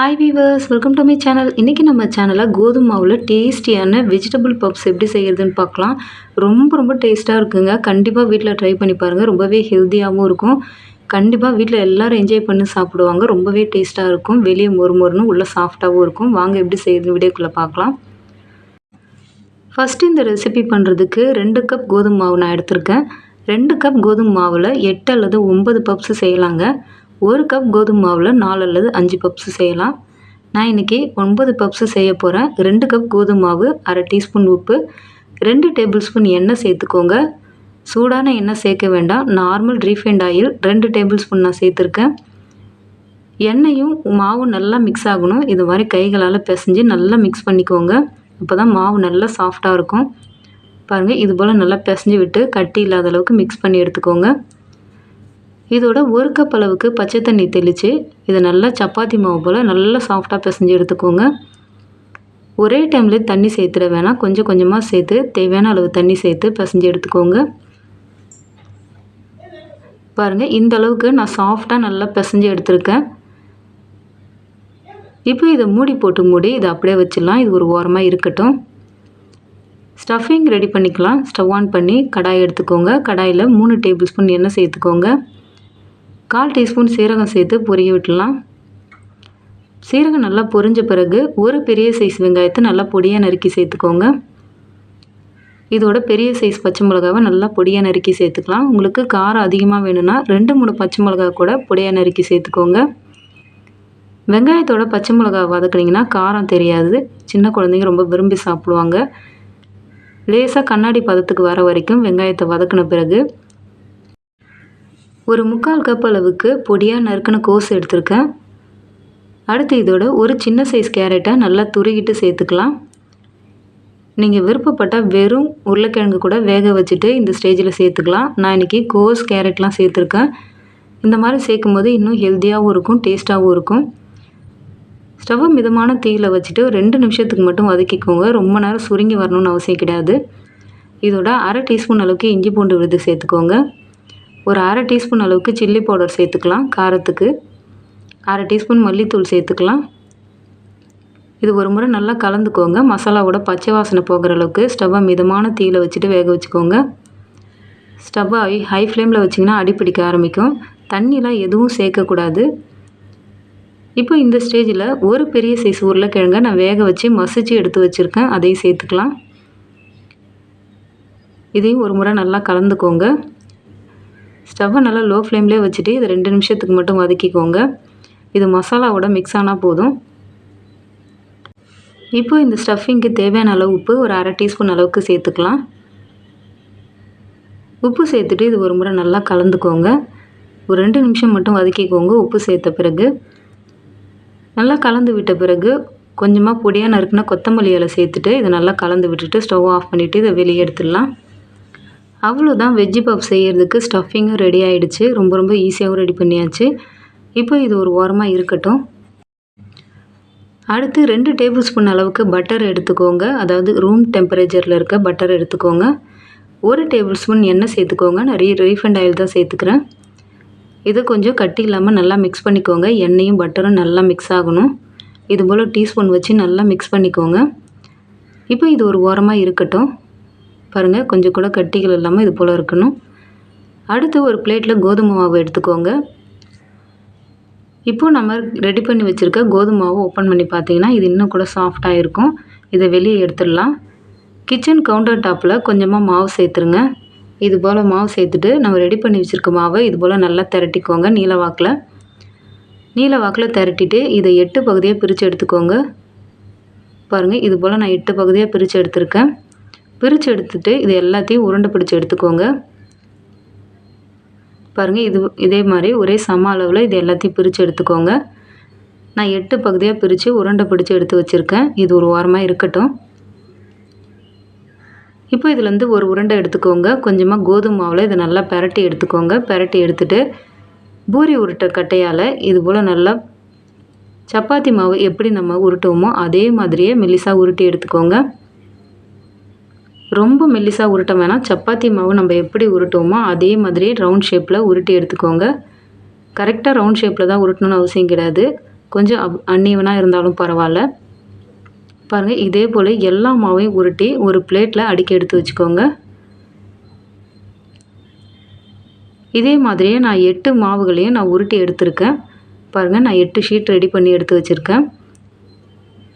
Hi viewers welcome to my channel இன்றைக்கி நம்ம சேனலில் கோதுமை மாவில் டேஸ்டியான வெஜிடபிள் பப்ஸ் எப்படி செய்கிறதுன்னு பார்க்கலாம். ரொம்ப ரொம்ப டேஸ்ட்டாக இருக்குங்க. கண்டிப்பாக வீட்டில் ட்ரை பண்ணி பாருங்கள் ரொம்பவே ஹெல்த்தியாகவும் இருக்கும். கண்டிப்பாக வீட்டில் எல்லோரும் என்ஜாய் பண்ணி சாப்பிடுவாங்க. ரொம்பவே டேஸ்ட்டாக இருக்கும். வெளியே மொறு மொறுன்னு உள்ளே சாஃப்டாகவும் இருக்கும். வாங்க எப்படி செய்யுதுன்னு வீடியோக்குள்ளே பார்க்கலாம். ஃபஸ்ட்டு இந்த ரெசிபி பண்ணுறதுக்கு ரெண்டு கப் கோதுமை மாவு நான் எடுத்திருக்கேன். ரெண்டு கப் கோதுமை மாவில் எட்டு அல்லது ஒம்பது பப்ஸ் செய்யலாங்க. ஒரு கப் கோதுமை மாவில் நாலு அல்லது அஞ்சு பப்ஸு செய்யலாம். நான் இன்றைக்கி ஒன்பது பப்ஸு செய்ய போகிறேன் ரெண்டு கப் கோதுமை மாவு அரை டீஸ்பூன் உப்பு ரெண்டு டேபிள் ஸ்பூன் எண்ணெய் சேர்த்துக்கோங்க. சூடான எண்ணெய் சேர்க்க வேண்டாம். நார்மல் ரீஃபைண்ட் ஆயில் ரெண்டு டேபிள் ஸ்பூன் நான் சேர்த்துருக்கேன். எண்ணெயும் மாவும் நல்லா மிக்ஸ் ஆகணும். இது மாதிரி கைகளால் பிசைஞ்சு நல்லா மிக்ஸ் பண்ணிக்கோங்க. அப்போ தான் மாவு நல்லா சாஃப்டாக இருக்கும். பாருங்கள் இது போல் நல்லா பிசைஞ்சு விட்டு கட்டி இல்லாத அளவுக்கு மிக்ஸ் பண்ணி எடுத்துக்கோங்க. இதோட ஒரு கப் அளவுக்கு பச்சை தண்ணி தெளித்து இதை நல்லா சப்பாத்தி மாவு போல் நல்லா சாஃப்டாக பிசைஞ்சு எடுத்துக்கோங்க. ஒரே டைமில் தண்ணி சேர்த்துட வேணாம். கொஞ்சம் கொஞ்சமாக சேர்த்து தேவையான அளவு தண்ணி சேர்த்து பிசைஞ்சு எடுத்துக்கோங்க. பாருங்கள் இந்த அளவுக்கு நான் சாஃப்டாக நல்லா பிசைஞ்சு எடுத்திருக்கேன். இப்போ இதை மூடி போட்டு மூடி இதை அப்படியே வச்சிடலாம். இது ஒரு ஓரமாக இருக்கட்டும். ஸ்டஃபிங் ரெடி பண்ணிக்கலாம். ஸ்டவ் ஆன் பண்ணி கடாய் எடுத்துக்கோங்க. கடாயில் மூணு டேபிள் ஸ்பூன் எண்ணெய் சேர்த்துக்கோங்க. கால் டீஸ்பூன் சீரகம் சேர்த்து பொரிய விட்டுடலாம். சீரகம் நல்லா பொரிஞ்ச பிறகு ஒரு பெரிய சைஸ் வெங்காயத்தை நல்லா பொடியாக நறுக்கி சேர்த்துக்கோங்க. இதோட பெரிய சைஸ் பச்சை மிளகாவை நல்லா பொடியாக நறுக்கி சேர்த்துக்கலாம். உங்களுக்கு காரம் அதிகமாக வேணும்னா ரெண்டு மூணு பச்சை மிளகா கூட பொடியாக நறுக்கி சேர்த்துக்கோங்க. வெங்காயத்தோட பச்சை மிளகா வதக்குனிங்கன்னா காரம் தெரியாது. சின்ன குழந்தைங்க ரொம்ப விரும்பி சாப்பிடுவாங்க. லேசாக கண்ணாடி பதத்துக்கு வர வரைக்கும் வெங்காயத்தை வதக்கின பிறகு ஒரு முக்கால் கப் அளவுக்கு பொடியாக நறுக்கின கோஸ் எடுத்திருக்கேன். அடுத்து இதோட ஒரு சின்ன சைஸ் கேரட்டை நல்லா துருகிட்டு சேர்த்துக்கலாம். நீங்கள் விருப்பப்பட்டால் வெறும் உருளைக்கிழங்கு கூட வேக வச்சுட்டு இந்த ஸ்டேஜில் சேர்த்துக்கலாம். நான் இன்றைக்கி கோஸ் கேரட்லாம் சேர்த்துருக்கேன். இந்த மாதிரி சேர்க்கும் போது இன்னும் ஹெல்த்தியாகவும் இருக்கும் டேஸ்ட்டாகவும் இருக்கும். ஸ்டவ்வை மிதமான தீயில் வச்சுட்டு ரெண்டு நிமிஷத்துக்கு மட்டும் வதக்கிக்கோங்க. ரொம்ப நேரம் சுருங்கி வரணும்னு அவசியம் கிடையாது. இதோட அரை டீஸ்பூன் அளவுக்கு இஞ்சி பூண்டு விருது சேர்த்துக்கோங்க. ஒரு அரை டீஸ்பூன் அளவுக்கு சில்லி பவுடர் சேர்த்துக்கலாம் காரத்துக்கு. அரை டீஸ்பூன் மல்லித்தூள் சேர்த்துக்கலாம். இது ஒரு முறை நல்லா கலந்துக்கோங்க. மசாலாவோட பச்சை வாசனை போகிற அளவுக்கு ஸ்டவ்வை மிதமான தீயில் வச்சுட்டு வேக வச்சுக்கோங்க. ஸ்டவ்வை ஹை ஹை ஃப்ளேமில் வச்சிங்கன்னா அடிப்பிடிக்க ஆரம்பிக்கும். தண்ணிலாம் எதுவும் சேர்க்கக்கூடாது. இப்போ இந்த ஸ்டேஜில் ஒரு பெரிய சைஸ் உருளைக்கிழங்க நான் வேக வச்சு மசிச்சு எடுத்து வச்சுருக்கேன். அதையும் சேர்த்துக்கலாம். இதையும் ஒரு முறை நல்லா கலந்துக்கோங்க. ஸ்டவ்வை நல்லா லோ ஃப்ளேம்லேயே வச்சுட்டு இதை ரெண்டு நிமிஷத்துக்கு மட்டும் வதக்கிக்கோங்க. இது மசாலாவோட மிக்ஸ் ஆனால் போதும். இப்போ இந்த ஸ்டஃபிங்க்கு தேவையான அளவு உப்பு ஒரு அரை டீஸ்பூன் அளவுக்கு சேர்த்துக்கலாம். உப்பு சேர்த்துட்டு இது ஒரு முறை நல்லா கலந்துக்கோங்க. ஒரு ரெண்டு நிமிஷம் மட்டும் வதக்கிக்கோங்க உப்பு சேர்த்த பிறகு. நல்லா கலந்து விட்ட பிறகு கொஞ்சமாக பொடியாக நறுக்குனா கொத்தமல்லி இலை சேர்த்துட்டு இதை நல்லா கலந்து விட்டுட்டு ஸ்டவ் ஆஃப் பண்ணிவிட்டு இதை வெளியே எடுத்துடலாம். அவ்வளோதான் வெஜ்ஜி பப் செய்கிறதுக்கு ஸ்டஃபிங்கும் ரெடி ஆகிடுச்சு ரொம்ப ரொம்ப ஈஸியாகவும் ரெடி பண்ணியாச்சு. இப்போ இது ஒரு ஓரமாக இருக்கட்டும். அடுத்து ரெண்டு டேபிள் ஸ்பூன் அளவுக்கு பட்டர் எடுத்துக்கோங்க. அதாவது ரூம் டெம்பரேச்சரில் இருக்க பட்டர் எடுத்துக்கோங்க. ஒரு டேபிள் ஸ்பூன் எண்ணெய் சேர்த்துக்கோங்க. நான் ரீ ரீஃபண்ட் ஆயில் தான் சேர்த்துக்கிறேன். இது கொஞ்சம் கட்டி இல்லாமல் நல்லா மிக்ஸ் பண்ணிக்கோங்க. எண்ணெயும் பட்டரும் நல்லா மிக்ஸ் ஆகணும். இது போல் டீஸ்பூன் வச்சு நல்லா மிக்ஸ் பண்ணிக்கோங்க. இப்போ இது ஒரு ஓரமாக இருக்கட்டும். பாருங்கள் கொஞ்சம் கூட கட்டிகள் இல்லாமல் இது போல் இருக்கணும். அடுத்து ஒரு பிளேட்டில் கோதுமை மாவு எடுத்துக்கோங்க. இப்போது நம்ம ரெடி பண்ணி வச்சுருக்க கோதுமை மாவு ஓப்பன் பண்ணி பார்த்தீங்கன்னா இது இன்னும் கூட சாஃப்டாக இருக்கும். இதை வெளியே எடுத்துடலாம். கிச்சன் கவுண்டர் டாப்பில் கொஞ்சமாக மாவு சேர்த்துருங்க. இது போல் மாவு சேர்த்துட்டு நம்ம ரெடி பண்ணி வச்சுருக்க மாவை இது போல் நல்லா திரட்டிக்கோங்க நீல வாக்கில். நீல வாக்கில் திரட்டிட்டு இதை எட்டு பகுதியாக பிரித்து எடுத்துக்கோங்க. பாருங்கள் இது போல் நான் எட்டு பகுதியாக பிரித்து எடுத்திருக்கேன். பிரித்து எடுத்துட்டு இது எல்லாத்தையும் உருண்டை பிடிச்சி எடுத்துக்கோங்க. பாருங்கள் இது இதே மாதிரி ஒரே சம அளவில் இது எல்லாத்தையும் பிரித்து எடுத்துக்கோங்க. நான் எட்டு பகுதியாக பிரித்து உருண்டை பிடிச்சி எடுத்து வச்சுருக்கேன். இது ஒரு வாரமாக இருக்கட்டும். இப்போ இதுலேருந்து ஒரு உருண்டை எடுத்துக்கோங்க. கொஞ்சமாக கோதுமை மாவில் இதை நல்லா பெரட்டி எடுத்துக்கோங்க. பெரட்டி எடுத்துகிட்டு பூரி உருட்டை கட்டையால் இது போல் நல்லா சப்பாத்தி மாவு எப்படி நம்ம உருட்டுவோமோ அதே மாதிரியே மெல்லிசாக உருட்டி எடுத்துக்கோங்க. ரொம்ப மெல்லிசாக உருட்ட வேணாம். சப்பாத்தி மாவு நம்ம எப்படி உருட்டுவோமோ அதே மாதிரி ரவுண்ட் ஷேப்பில் உருட்டி எடுத்துக்கோங்க. கரெக்டாக ரவுண்ட் ஷேப்பில் தான் உருட்டணும்னு அவசியம் கிடையாது. கொஞ்சம் அப் அன்னீவனாக இருந்தாலும் பரவாயில்ல. பாருங்கள் இதே போல் எல்லா மாவையும் உருட்டி ஒரு பிளேட்டில் அடுக்கி எடுத்து வச்சுக்கோங்க. இதே மாதிரியே நான் எட்டு மாவுகளையும் நான் உருட்டி எடுத்திருக்கேன். பாருங்கள் நான் எட்டு ஷீட் ரெடி பண்ணி எடுத்து வச்சுருக்கேன்.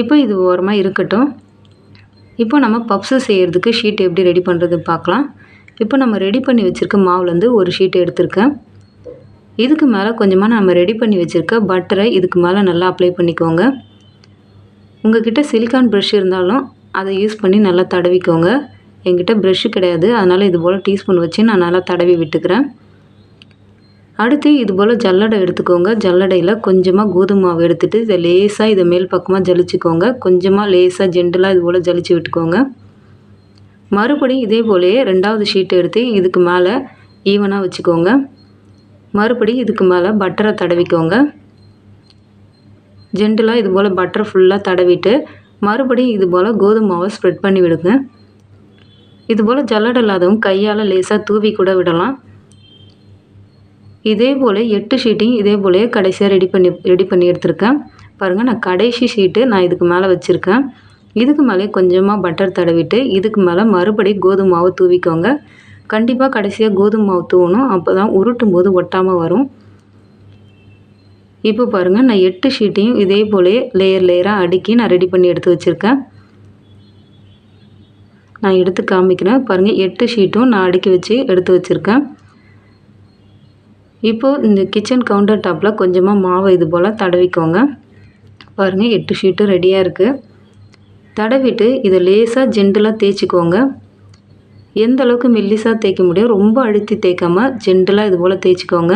இப்போ இது ஓரமாக இருக்கட்டும். இப்போ நம்ம பப்ஸு செய்கிறதுக்கு ஷீட் எப்படி ரெடி பண்ணுறதுன்னு பார்க்கலாம். இப்போ நம்ம ரெடி பண்ணி வச்சுருக்க மாவுலேருந்து ஒரு ஷீட் எடுத்திருக்கேன். இதுக்கு மேலே கொஞ்சமாக நம்ம ரெடி பண்ணி வச்சுருக்க பட்டரை இதுக்கு மேலே நல்லா அப்ளை பண்ணிக்கோங்க. உங்கள்கிட்ட சிலிக்கான் ப்ரஷ் இருந்தாலும் அதை யூஸ் பண்ணி நல்லா தடவிக்கோங்க. என்கிட்ட ப்ரெஷ்ஷு கிடையாது. அதனால் இது போல் டீஸ்பூன் வச்சு நான் நல்லா தடவி விட்டுக்கிறேன். அடுத்து இது போல் ஜல்லடை எடுத்துக்கோங்க. ஜல்லடையில் கொஞ்சமாக கோதுமை மாவு எடுத்துகிட்டு இதை லேசாக இதை மேல் பக்கமாக ஜலிச்சுக்கோங்க. கொஞ்சமாக லேசாக ஜென்டலாக இது போல் ஜலிச்சு விட்டுக்கோங்க. மறுபடியும் இதே போலேயே ரெண்டாவது ஷீட் எடுத்து இதுக்கு மேலே ஈவனாக வச்சுக்கோங்க. மறுபடியும் இதுக்கு மேலே பட்டரை தடவிக்கோங்க. ஜென்டலாக இது போல் பட்டர் ஃபுல்லாக தடவிட்டு மறுபடியும் இது போல் கோதுமை மாவை ஸ்ப்ரெட் பண்ணி விடுங்க. இது போல் ஜல்லடை இல்லாதவங்க கையால் லேசாக தூவி கூட விடலாம். இதே போல் எட்டு ஷீட்டையும் இதே போலயே கடைசியாக ரெடி பண்ணி ரெடி பண்ணி எடுத்திருக்கேன். பாருங்கள் நான் கடைசி ஷீட்டு நான் இதுக்கு மேலே வச்சுருக்கேன். இதுக்கு மேலே கொஞ்சமாக பட்டர் தடவிட்டு இதுக்கு மேலே மறுபடி கோதுமை மாவு தூவிக்கோங்க. கண்டிப்பாக கடைசியாக கோதுமை மாவு தூவணும். அப்போ தான் உருட்டும் போது ஒட்டாமல் வரும். இப்போ பாருங்கள் நான் எட்டு ஷீட்டையும் இதே போலே லேயர் லேயராக அடுக்கி நான் ரெடி பண்ணி எடுத்து வச்சுருக்கேன். நான் எடுத்து காமிக்கிறேன். பாருங்கள் எட்டு ஷீட்டும் நான் அடுக்கி வச்சு எடுத்து வச்சுருக்கேன். இப்போது இந்த கிச்சன் கவுண்டர் டாப்பில் கொஞ்சமாக மாவை இது போல் தடவிக்கோங்க. பாருங்கள் எட்டு ஷீட்டும் ரெடியாக இருக்குது தடவிட்டு இதை லேசாக ஜென்டலாக தேய்ச்சிக்கோங்க. எந்த அளவுக்கு மெல்லிசாக தேய்க்க முடியும் ரொம்ப அழுத்தி தேய்க்காமல் ஜென்டலாக இது போல் தேய்ச்சிக்கோங்க.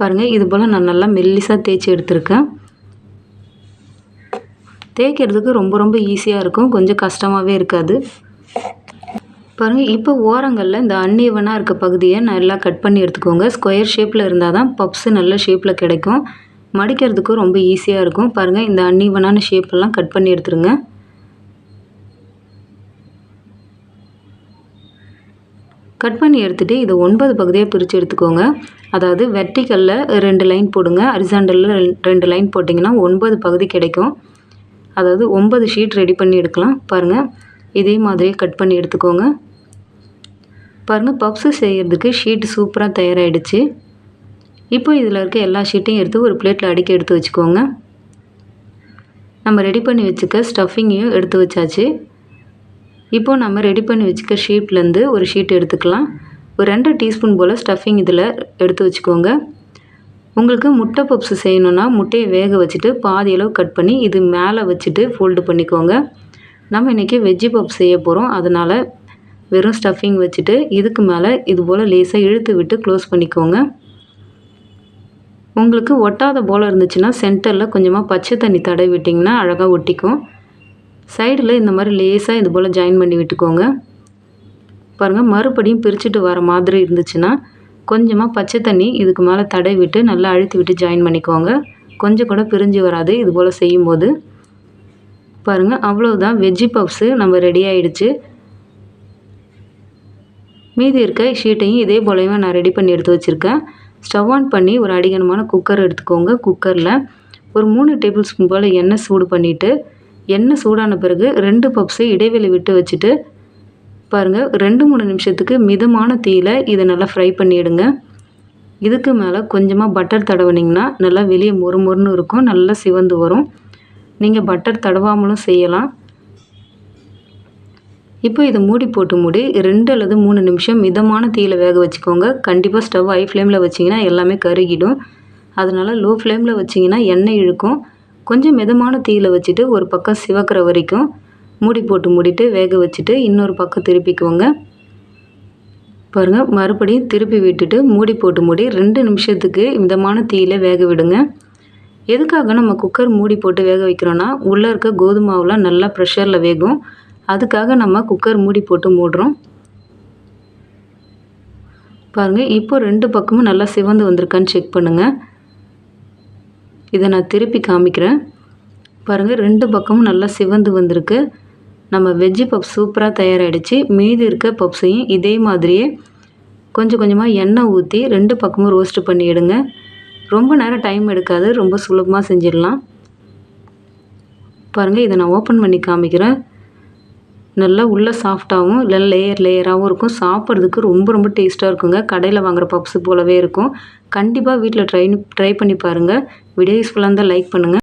பாருங்கள் இது போல் நான் நல்லா மெல்லிசாக தேய்ச்சி எடுத்திருக்கேன். தேய்க்கிறதுக்கு ரொம்ப ரொம்ப ஈஸியாக இருக்கும். கொஞ்சம் கஷ்டமாகவே இருக்காது. பாருங்கள் இப்போ ஓரங்களில் இந்த அன்ஈவனாக இருக்க பகுதியை நல்லா கட் பண்ணி எடுத்துக்கோங்க. ஸ்கொயர் ஷேப்பில் இருந்தால் தான் பப்ஸு நல்ல ஷேப்பில் கிடைக்கும். மடிக்கிறதுக்கும் ரொம்ப ஈஸியாக இருக்கும். பாருங்கள் இந்த அன்ஈவனான ஷேப்பெல்லாம் கட் பண்ணி எடுத்துருங்க. கட் பண்ணி எடுத்துகிட்டு இதை ஒன்பது பகுதியாக பிரித்து எடுத்துக்கோங்க. அதாவது வெர்டிக்கலில் ரெண்டு லைன் போடுங்க. அரிசாண்டலில் ரெண்டு லைன் போட்டிங்கன்னா ஒன்பது பகுதி கிடைக்கும். அதாவது ஒன்பது ஷீட் ரெடி பண்ணி எடுக்கலாம். பாருங்கள் இதே மாதிரியே கட் பண்ணி எடுத்துக்கோங்க. பாருங்கள் பப்ஸு செய்கிறதுக்கு ஷீட் சூப்பராக தயாராகிடுச்சு இப்போ இதில் இருக்க எல்லா ஷீட்டையும் எடுத்து ஒரு பிளேட்டில் அடுக்கி எடுத்து வச்சுக்கோங்க. நம்ம ரெடி பண்ணி வச்சுக்க ஸ்டஃபிங்கையும் எடுத்து வச்சாச்சு. இப்போது நம்ம ரெடி பண்ணி வச்சுக்க ஷீட்லேருந்து ஒரு ஷீட் எடுத்துக்கலாம். ஒரு ரெண்டு டீஸ்பூன் போல் ஸ்டஃபிங் இதில் எடுத்து வச்சுக்கோங்க. உங்களுக்கு முட்டை பப்ஸு செய்யணுன்னா முட்டையை வேக வச்சுட்டு பாதி அளவு கட் பண்ணி இது மேலே வச்சுட்டு ஃபோல்டு பண்ணிக்கோங்க. நம்ம இன்றைக்கி வெஜ்ஜி பப்ஸ் செய்ய போகிறோம் அதனால் வெறும் ஸ்டஃபிங் வச்சுட்டு இதுக்கு மேலே இது போல் லேசாக இழுத்து விட்டு க்ளோஸ் பண்ணிக்கோங்க. உங்களுக்கு ஒட்டாத போல் இருந்துச்சுன்னா சென்டரில் கொஞ்சமாக பச்சை தண்ணி தடவி விட்டிங்கன்னா அழகாக ஒட்டிக்கும். சைடில் இந்த மாதிரி லேசாக இது போல் ஜாயின் பண்ணி விட்டுக்கோங்க. பாருங்கள் மறுபடியும் பிரிச்சுட்டு வர மாதிரி இருந்துச்சுன்னா கொஞ்சமாக பச்சை தண்ணி இதுக்கு மேலே தடவி விட்டு நல்லா அழுத்தி விட்டு ஜாயின் பண்ணிக்கோங்க. கொஞ்சம் கூட பிரிஞ்சு வராது இது போல் செய்யும்போது. பாருங்கள் அவ்வளோதான் வெஜ்ஜி பப்ஸு நம்ம ரெடி ஆகிடுச்சு மீதி இருக்க ஷீட்டையும் இதே போலவே நான் ரெடி பண்ணி எடுத்து வச்சுருக்கேன். ஸ்டவ் ஆன் பண்ணி ஒரு அடிகனமான குக்கர் எடுத்துக்கோங்க. குக்கரில் ஒரு மூணு டேபிள் ஸ்பூன் போல் எண்ணெய் சூடு பண்ணிவிட்டு எண்ணெய் சூடான பிறகு ரெண்டு பப்ஸு இடைவெளி விட்டு வச்சுட்டு பாருங்கள் ரெண்டு மூணு நிமிஷத்துக்கு மிதமான தீயில் இதை நல்லா ஃப்ரை பண்ணிவிடுங்க இதுக்கு மேலே கொஞ்சமாக பட்டர் தடவுனிங்கன்னா நல்லா வெளியே மொறு மொறுன்னு இருக்கும் நல்லா சிவந்து வரும். நீங்கள் பட்டர் தடவாமலும் செய்யலாம். இப்போ இதை மூடி போட்டு மூடி ரெண்டு அல்லது மூணு நிமிஷம் மிதமான தீயில் வேக வச்சுக்கோங்க. கண்டிப்பாக ஸ்டவ் ஹை ஃப்ளேமில் வச்சிங்கன்னா எல்லாமே கருகிடும். அதனால் லோ ஃப்ளேமில் வச்சிங்கன்னா எண்ணெய் இழுக்கும். கொஞ்சம் மிதமான தீயில் வச்சுட்டு ஒரு பக்கம் சிவக்கிற வரைக்கும் மூடி போட்டு மூடிட்டு வேக வச்சுட்டு இன்னொரு பக்கம் திருப்பிக்குவோங்க. பாருங்கள் மறுபடியும் திருப்பி விட்டுட்டு மூடி போட்டு மூடி ரெண்டு நிமிஷத்துக்கு மிதமான தீயில் வேக விடுங்க. எதுக்காக நம்ம குக்கர் மூடி போட்டு வேக வைக்கிறோன்னா உள்ளே இருக்க கோதுமாவெலாம் நல்லா ப்ரெஷரில் வேகும். அதுக்காக நம்ம குக்கர் மூடி போட்டு மூடுறோம். பாருங்கள் இப்போ ரெண்டு பக்கமும் நல்லா சிவந்து வந்திருக்கான்னு செக் பண்ணுங்கள் இதை நான் திருப்பி காமிக்கிறேன். பாருங்கள் ரெண்டு பக்கமும் நல்லா சிவந்து வந்திருக்கு. நம்ம வெஜ்ஜி பப்ஸ் சூப்பராக தயாராகிடுச்சு மீதி இருக்க பப்ஸையும் இதே மாதிரியே கொஞ்சம் கொஞ்சமாக எண்ணெய் ஊற்றி ரெண்டு பக்கமும் ரோஸ்ட் பண்ணிவிடுங்க ரொம்ப நேரம் டைம் எடுக்காது. ரொம்ப சுலபமாக செஞ்சிடலாம். பாருங்கள் இதை நான் ஓப்பன் பண்ணி காமிக்கிறேன். நல்லா உள்ளே சாஃப்டாகவும் இல்லை லேயர் லேயராகவும் இருக்கும். சாப்பிட்றதுக்கு ரொம்ப ரொம்ப டேஸ்ட்டாக இருக்குங்க. கடையில் வாங்குகிற பப்ஸு போலவே இருக்கும். கண்டிப்பாக வீட்டில் ட்ரை ட்ரை பண்ணி பாருங்கள் வீடியோ யூஸ்ஃபுல்லாக இருந்தால் லைக் பண்ணுங்கள்